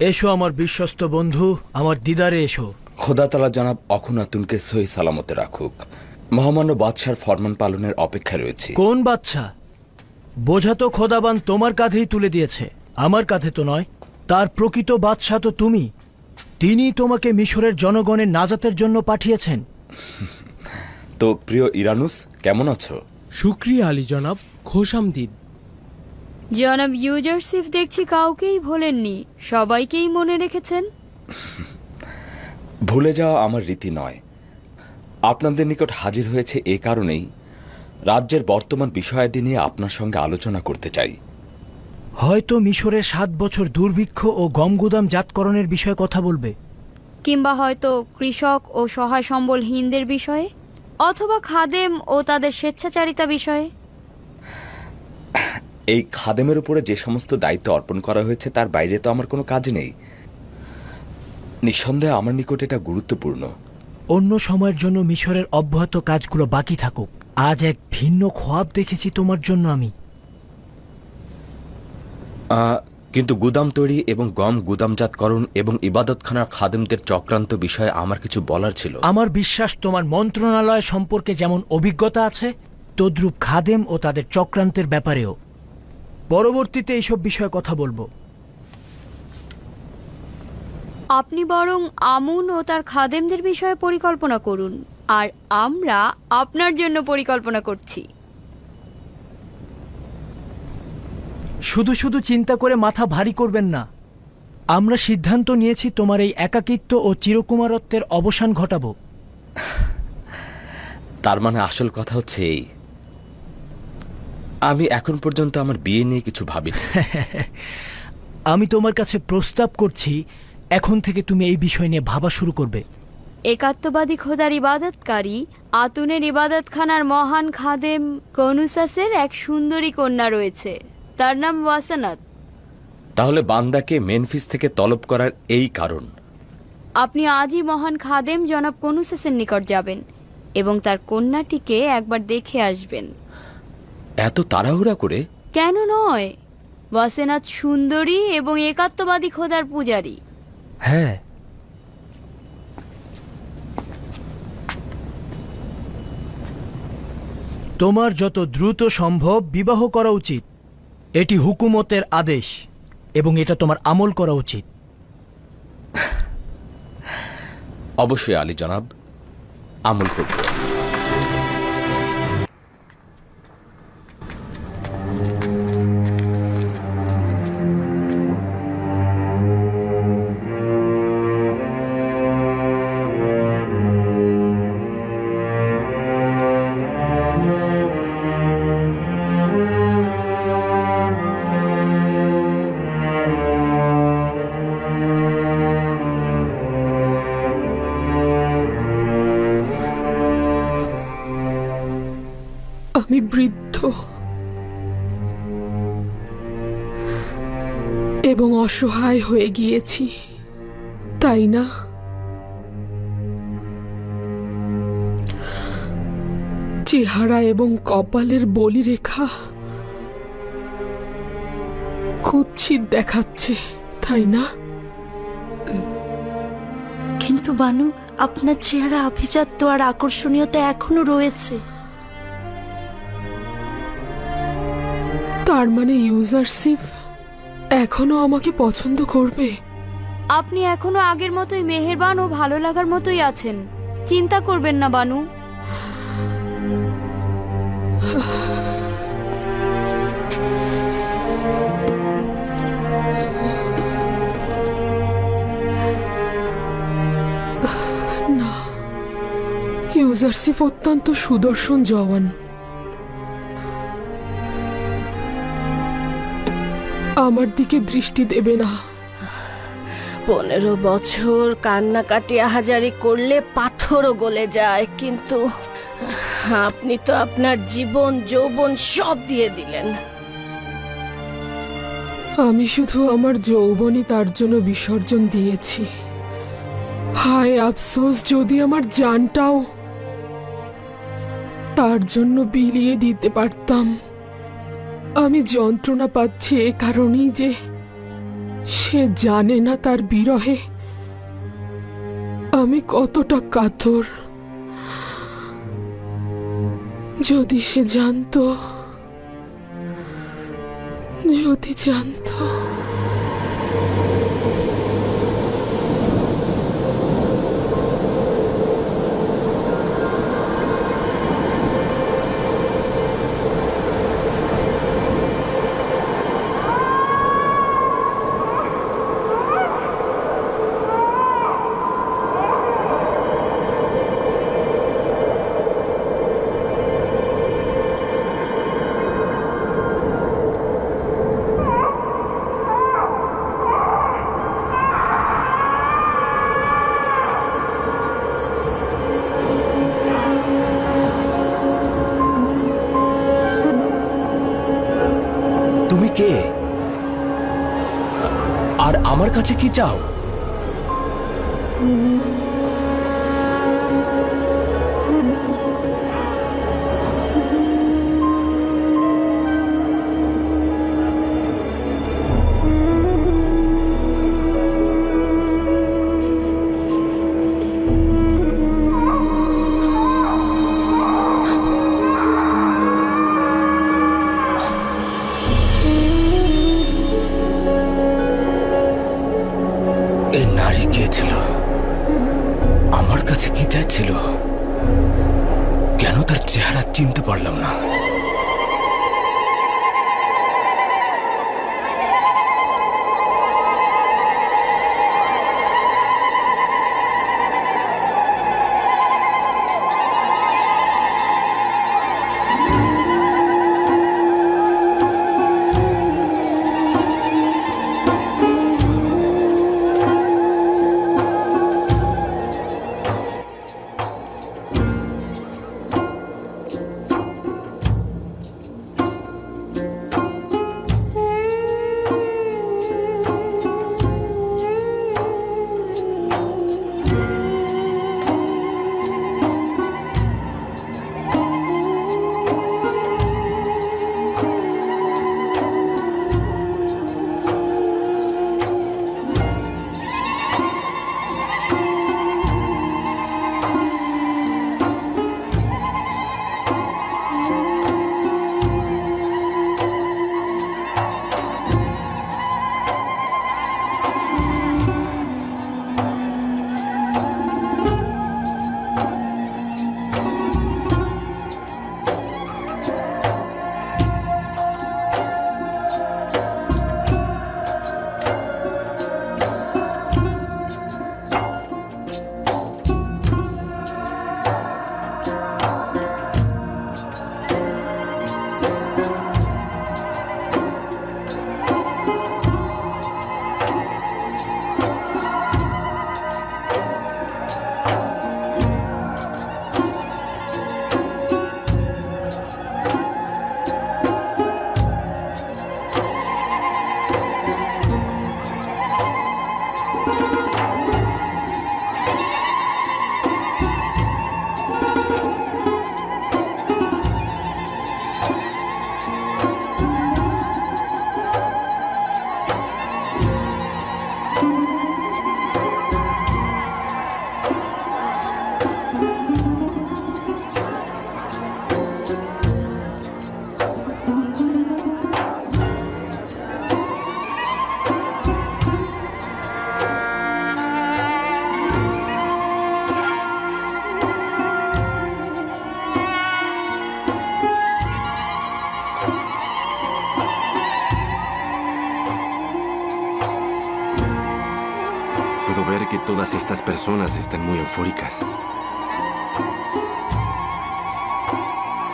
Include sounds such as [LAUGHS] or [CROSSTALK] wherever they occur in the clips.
এসো আমার বিশ্বস্ত বন্ধু আমার দিদারে এসো। খোদা তালা জনাব অখুনাতুনকে সহি সালামতে রাখুক। মহামান্য বাদশার ফরমান পালনের অপেক্ষায় রয়েছে। কোন বাচ্চা বোঝা তো খোদাবান তোমার কাঁধেই তুলে দিয়েছে আমার কাঁধে তো নয় তার প্রকৃত বাদশাহ তো তুমি। তিনি তোমাকে মিশরের জনগণের নাজাতের জন্য পাঠিয়েছেন। তো প্রিয় ইরানুস কেমন আছো? শুক্রিয়া আলী জনাব খোশামদিদ। জনাব ইউজারসিফ দেখছি কাউকেই ভোলেননি। সবাইকেই মনে রেখেছেন? ভুলে যাওয়া আমার রীতি নয়। আপনাদের নিকট হাজির হয়েছে এ কারণেই রাজ্যের বর্তমান বিষয়াদি নিয়ে আপনার সঙ্গে আলোচনা করতে চাই। হয়তো মিশরের সাত বছর দুর্ভিক্ষ ও গমগুদাম জাতকরণের বিষয়ে কথা বলবে। কিংবা হয়তো কৃষক ও সহায় সম্বলহীনদের বিষয়ে অথবা খাদেম ও তাদের স্বেচ্ছাচারিতা বিষয়ে। এই খাদেমের উপরে যে সমস্ত দায়িত্ব অর্পণ করা হয়েছে তার বাইরে তো আমার কোনো কাজ নেই। নিঃসন্দেহে আমার নিকট এটা গুরুত্বপূর্ণ। অন্য সময়ের জন্য মিশরের অব্যাহত কাজগুলো বাকি থাকুক। আজ এক ভিন্ন খোয়াব দেখেছি তোমার জন্য আমি। আহ, কিন্তু গুদাম তৈরি এবং গম গুদামজাতকরণ এবং ইবাদতখানার খাদেমদের চক্রান্ত বিষয়ে আমার কিছু বলার ছিল। আমার বিশ্বাস তোমার মন্ত্রণালয় সম্পর্কে যেমন অভিজ্ঞতা আছে তদ্রূপ খাদেম ও তাদের চক্রান্তের ব্যাপারেও। পরবর্তীতে এইসব বিষয়ে কথা বলব। আপনি বরং আমুন ও তার খাদেমদের বিষয়ে পরিকল্পনা করুন আর আমরা আপনার জন্য পরিকল্পনা করছি। শুধু শুধু চিন্তা করে মাথা ভারী করবেন না। আমরা সিদ্ধান্ত নিয়েছি তোমার এই একাকিত্ব ও চিরকুমারত্বের অবসান ঘটাবো। তার মানে আসল কথা হচ্ছে এই। আমি এখন পর্যন্ত আমার বিয়ে নিয়ে কিছু ভাবিনি। [LAUGHS] আমি তোমার কাছে প্রস্তাব করছি এখন থেকে তুমি এই বিষয় নিয়ে ভাবা শুরু করবে। একাত্মবাদী খোদার ইবাদতকারী আতুনের ইবাদতখানার মহান খাদেম কনুসাসের এক সুন্দরী কন্যা রয়েছে। তার নাম ওয়াসানাত। তাহলে বান্দাকে মেনফিস থেকে তলব করার এই কারণ। আপনি আজই মহান খাদেম জনাব কনুসাসের নিকট যাবেন এবং তার কন্যাটিকে একবার দেখে আসবেন। এত তাড়াহুড়া করে? কেন নয়? বাসেনাথ সুন্দরী এবং একাত্মবাদী খোদার পূজারী। হ্যাঁ। তোমার যত দ্রুত সম্ভব বিবাহ করা উচিত। এটি হুকুমতের আদেশ এবং এটা তোমার আমল করা উচিত। অবশ্যই আলী জনাব আমল করব। অসহায় হয়ে গিয়েছি তাই না? চেহারা এবং কপালের বলিরেখা কুৎসিত দেখাচ্ছে তাই না? কিন্তু বানু আপনার চেহারা আভিজাত্য আর আকর্ষণীয়তা এখনও রয়েছে। তার মানে ইউজারশিপ এখনও আমাকে পছন্দ করবে। আপনি এখনও আগের মতোই মেহেরবান ও ভালো লাগার মতোই আছেন। চিন্তা করবেন না বানু। না ইউজারশিপ অত্যন্ত সুদর্শন জওয়ান। আমার দিকে দৃষ্টি দেবে না। পনেরো বছর কান্নাকাটি আহাজারি করলে পাথরও গলে যায় কিন্তু আপনি তো আপনার জীবন যৌবন সব দিয়ে দিলেন। আমি শুধু আমার যৌবনই তার জন্য বিসর্জন দিয়েছি। হায় আফসোস যদি আমার জানটাও তার জন্য বিলিয়ে দিতে পারতাম। আমি যন্ত্রণা পাচ্ছি এ কারণেই যে সে জানে না তার বিরহে। আমি কতটা কাতর। যদি সে জানতো, যদি জানতো। আমার কাছে কি চাও? কেন তার চেহারা চিনতে পারলাম না? Personas están muy eufóricas.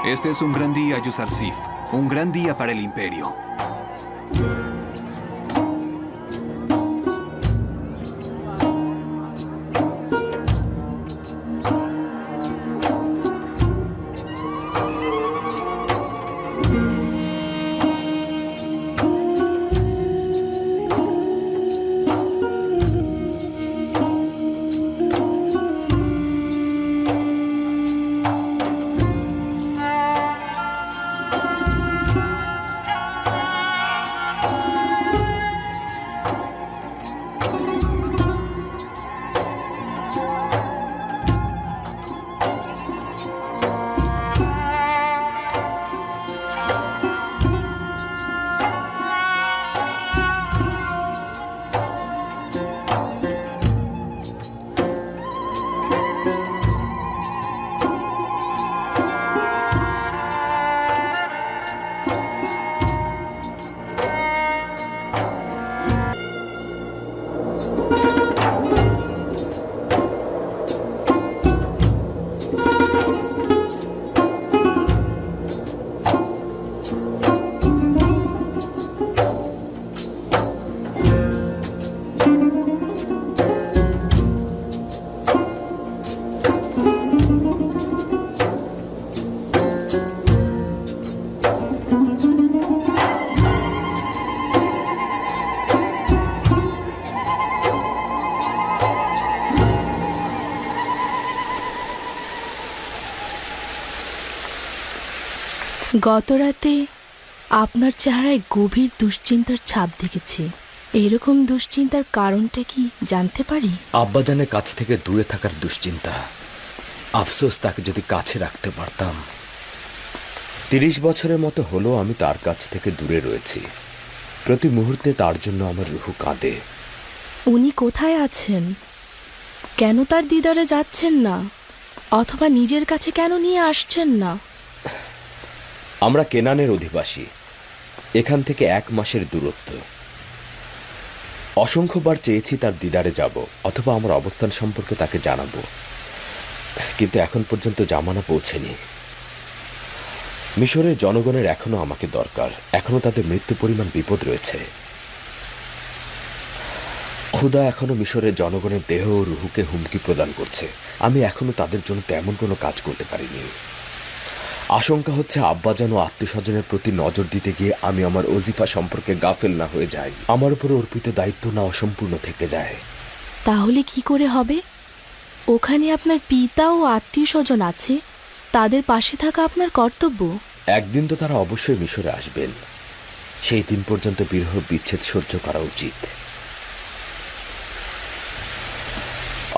Este es un gran día, Yusarsif. Un gran día para el imperio. গতরাতে আপনার চেহারায় গভীর দুশ্চিন্তার ছাপ দেখেছি। এরকম দুশ্চিন্তার কারণটা কি জানতে পারি? আব্বাজানের কাছ থেকে দূরে থাকার দুশ্চিন্তা। আফসোস তাকে যদি কাছে রাখতে পারতাম। তিরিশ বছরের মতো হলো আমি তার কাছ থেকে দূরে রয়েছি। প্রতি মুহূর্তে তার জন্য আমার রুহু কাঁদে। উনি কোথায় আছেন? কেন তার দিদারে যাচ্ছেন না? অথবা নিজের কাছে কেন নিয়ে আসছেন না? আমরা কেনানের অধিবাসী। এখান থেকে এক মাসের দূরত্ব। অসংখ্যবার চেয়েছি তার দিদারে যাব, অথবা আমার অবস্থান সম্পর্কে তাকে জানাব। কিন্তু এখন পর্যন্ত জামানা পৌঁছেনি। মিশরের জনগণের এখনও আমাকে দরকার। এখনও তাদের মৃত্যু পরিমাণ বিপদ রয়েছে। ক্ষুদা এখনও মিশরের জনগণের দেহ ও রুহুকে হুমকি প্রদান করছে। আমি এখনও তাদের জন্য তেমন কোনো কাজ করতে পারিনি। আশঙ্কা হচ্ছে আব্বাজান ও আত্মীয়স্বজনের প্রতি নজর দিতে গিয়ে আমি আমার ওজিফা সম্পর্কে গাফেল না হয়ে যাই। আমার উপর অর্পিত দায়িত্ব না অসম্পূর্ণ থেকে যায়। তাহলে কি করে হবে? ওখানে আপনার পিতা ও আত্মীয় স্বজন আছে তাদের পাশে থাকা আপনার কর্তব্য। একদিন তো তারা অবশ্যই মিশরে আসবেন। সেই দিন পর্যন্ত বিরহ বিচ্ছেদ সহ্য করা উচিত।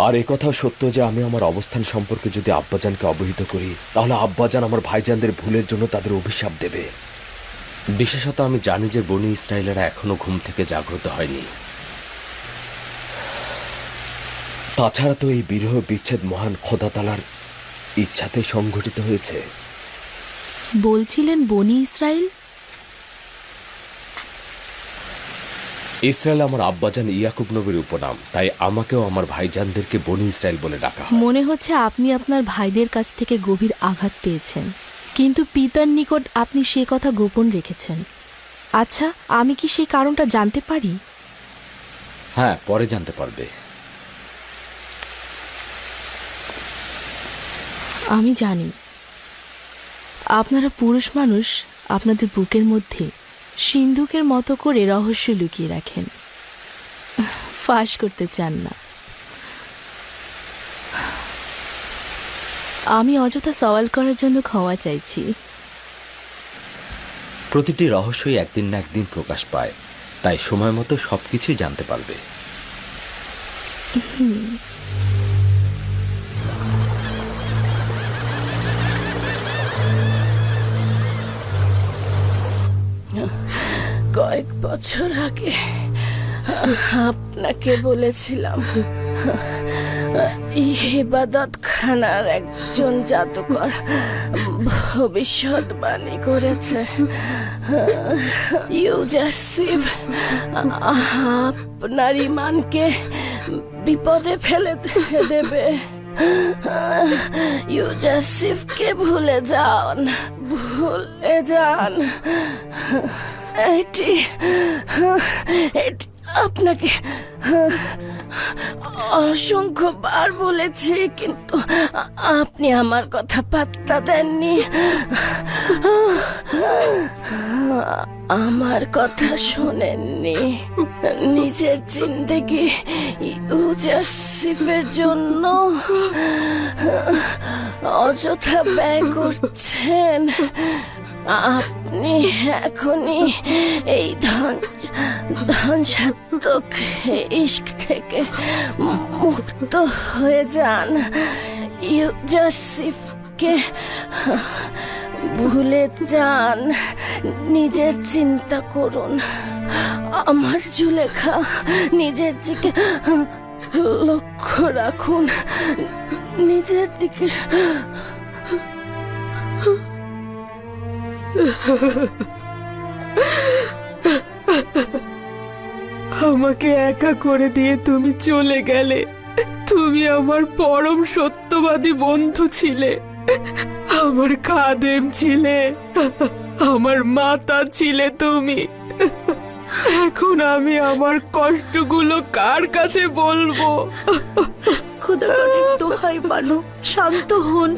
আর কথাও সত্য যে আমি আমার অবস্থান সম্পর্কে যদি আব্বাজানকে অবহিত করি, তাহলে আব্বাজান আমার ভাইজানদের ভুলের জন্য তাদের অভিশাপ দেবে। বিশেষত আমি জানি যে বনি ইসরায়েলেরা এখনও ঘুম থেকে জাগ্রত হয়নি। তাছাড়া তো এই বিরহ বিচ্ছেদ মহান খোদাতালার ইচ্ছাতে সংঘটিত হয়েছে। বলছিলেন বনি ইসরায়েল? ইসরায়েল আমার আব্বাজান ইয়াকুব নবীর উপনাম। তাই আমাকেও আমার ভাইজানদেরকে বনি ইসরায়েল বলে ডাকা মনে হচ্ছে আপনি আপনার ভাইদের কাছ থেকে গভীর আঘাত পেয়েছেন। কিন্তু পিতার নিকট আপনি সে কথা গোপন রেখেছেন। আচ্ছা আমি কি সেই কারণটা জানতে পারি? হ্যাঁ পরে জানতে পারবে। আমি জানি। আপনারা পুরুষ মানুষ আপনাদের বুকের মধ্যে সিন্ধুকের মতো করে রহস্য লুকিয়ে রাখেন। ফাঁস করতে চান না। আমি অযথা সওয়াল করার জন্য ক্ষমা চাইছি। প্রতিটি রহস্যই একদিন না একদিন প্রকাশ পায় তাই সময় মতো সবকিছুই জানতে পারবে। কয়েক বছর আগে আপনাকে বলেছিলাম ইবাদত খানার একজন জাদুকর ভবিষ্যৎবাণী করেছে। ইউজাসিভ আপনার ইমানকে বিপদে ফেলে দেবে। ইউজাসিফকে ভুলে যান ভুলে যান। এটি এটি আপনাকে অসংখ্যবার বলেছি, কিন্তু আপনি আমার কথা পাত্তা দেননি। আমার কথা শোনেননি। নিজের জিন্দেগি ইউজাসিফের জন্য অযথা ব্যয় করছেন। আপনি এখনই এই ধন ধ্বংসাত্মক ইস্ক থেকে মুক্ত হয়ে যান। ইউজাসিফকে ভুলে যান। নিজের চিন্তা করুন। আমার জুলেখা নিজের দিকে লক্ষ্য রাখুন। নিজের দিকে আমাকে একা করে দিয়ে তুমি চলে গেলে। তুমি আমার পরম সত্যবাদী বন্ধু ছিলে। আমার খাদেম ছিলে। আমার মাতা ছিলে তুমি। এখন আমি আমার কষ্টগুলো কার কাছে বলব? খোদাগণের দোহাই বানো, শান্ত হন।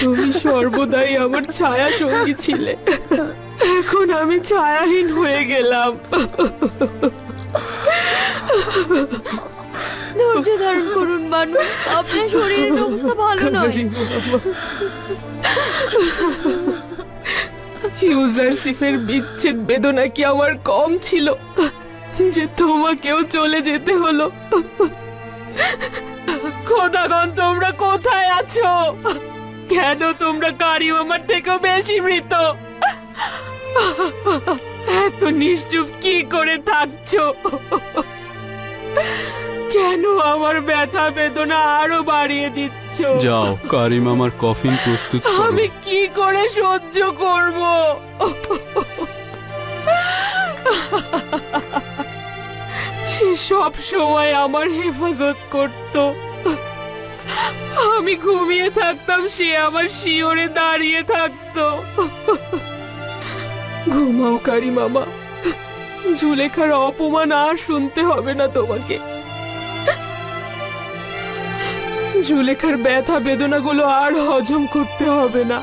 তুমি সর্বদাই আমার ছায়া সঙ্গী ছিলে। এখন আমি ছায়াহীন হয়ে গেলাম। ধৈর্য ধারণ করুন মানুষ আপনার শরীরের অবস্থা ভালো নয়। ইউজারসিফের বিচ্ছেদ বেদনা কি আমার কম ছিল? যে তোমাকেও চলে যেতে হলো। খোদাগণ তোমরা কোথায় আছো? কেন তোমরা কারিম আমার থেকেও বেশি মৃত? এত নিশ্চুপ কি করে থাকছো? কেন আমার ব্যথা বেদনা আরও বাড়িয়ে দিচ্ছ? যাও কারিম আমার কফিন প্রস্তুত আমি কি করে সহ্য করব? সে সব সময় আমার হেফাজত করত। আমি ঘুমিয়ে থাকতাম, সে আমার শিওরে দাঁড়িয়ে থাকতো। ঘুমাও কারি মামা। জুলেখার অপমান আর শুনতে হবে না তোমাকে। জুলেখার ব্যথা বেদনাগুলো আর হজম করতে হবে না।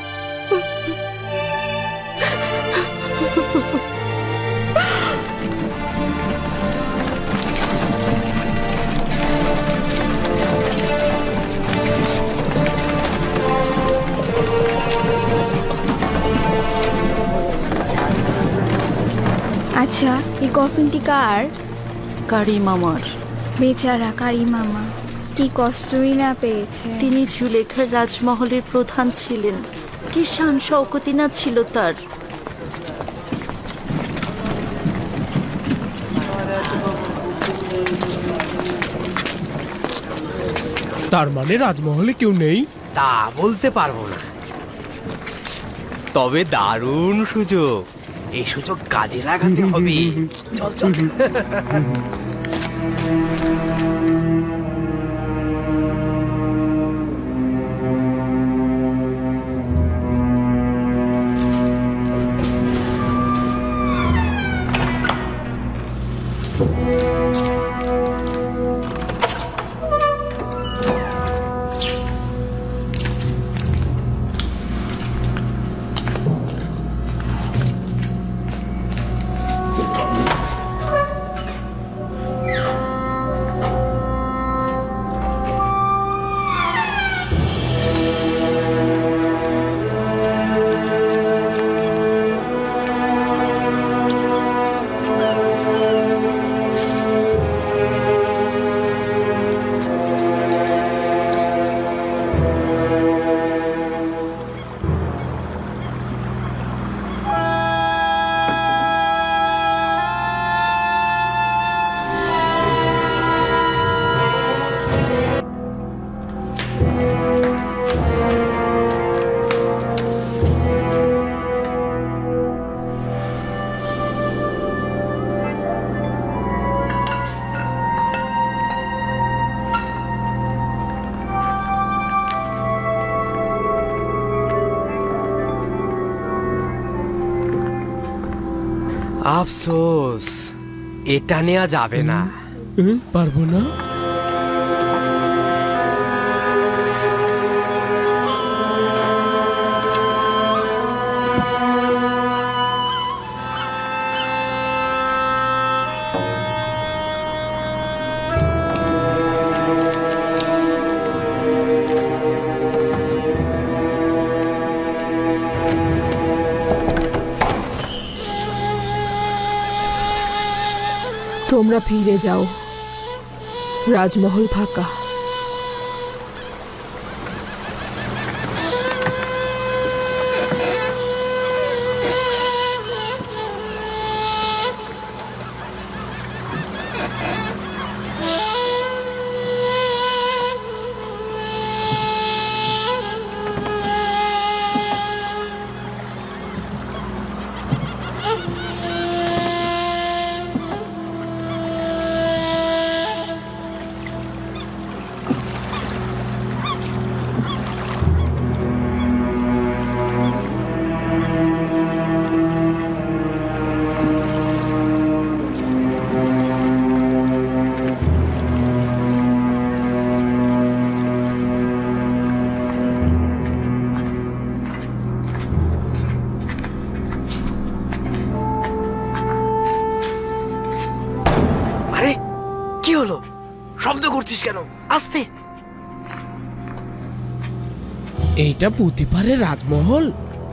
আচ্ছা এই কফিনটি কার? কারি মামার বেচারা কারি মামা কি কষ্টই না পেয়েছে। তিনি ঝুলেখার রাজমহলের প্রধান ছিলেন। কি শান শওকতি না ছিল তার। তার মানে রাজমহলে কেউ নেই? তা বলতে পারব না। তবে দারুণ সুযোগ। এই সুযোগ কাজে লাগাতে হবে। চল চল। [LAUGHS] আফসোস এটা নেওয়া যাবে না। পারব না? ফিরে যাও। রাজমহল ফাঁকা। করছিস কেন? আস্তে। এইটা পুঁতিপাড়ের রাজমহল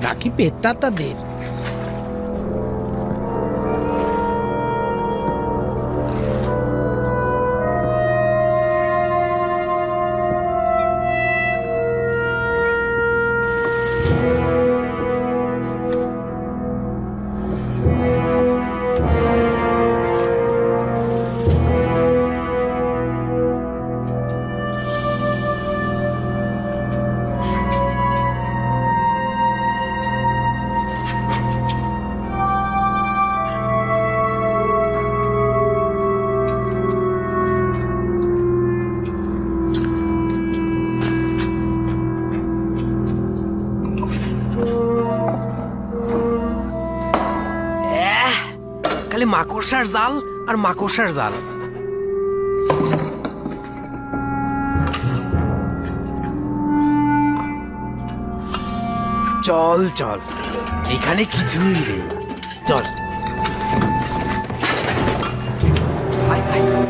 নাকি পেত্তাতাদের খালি জাল আর মাকড়সার জাল। চল চল। এখানে কিছুই নেই। চল। ভাই আয়।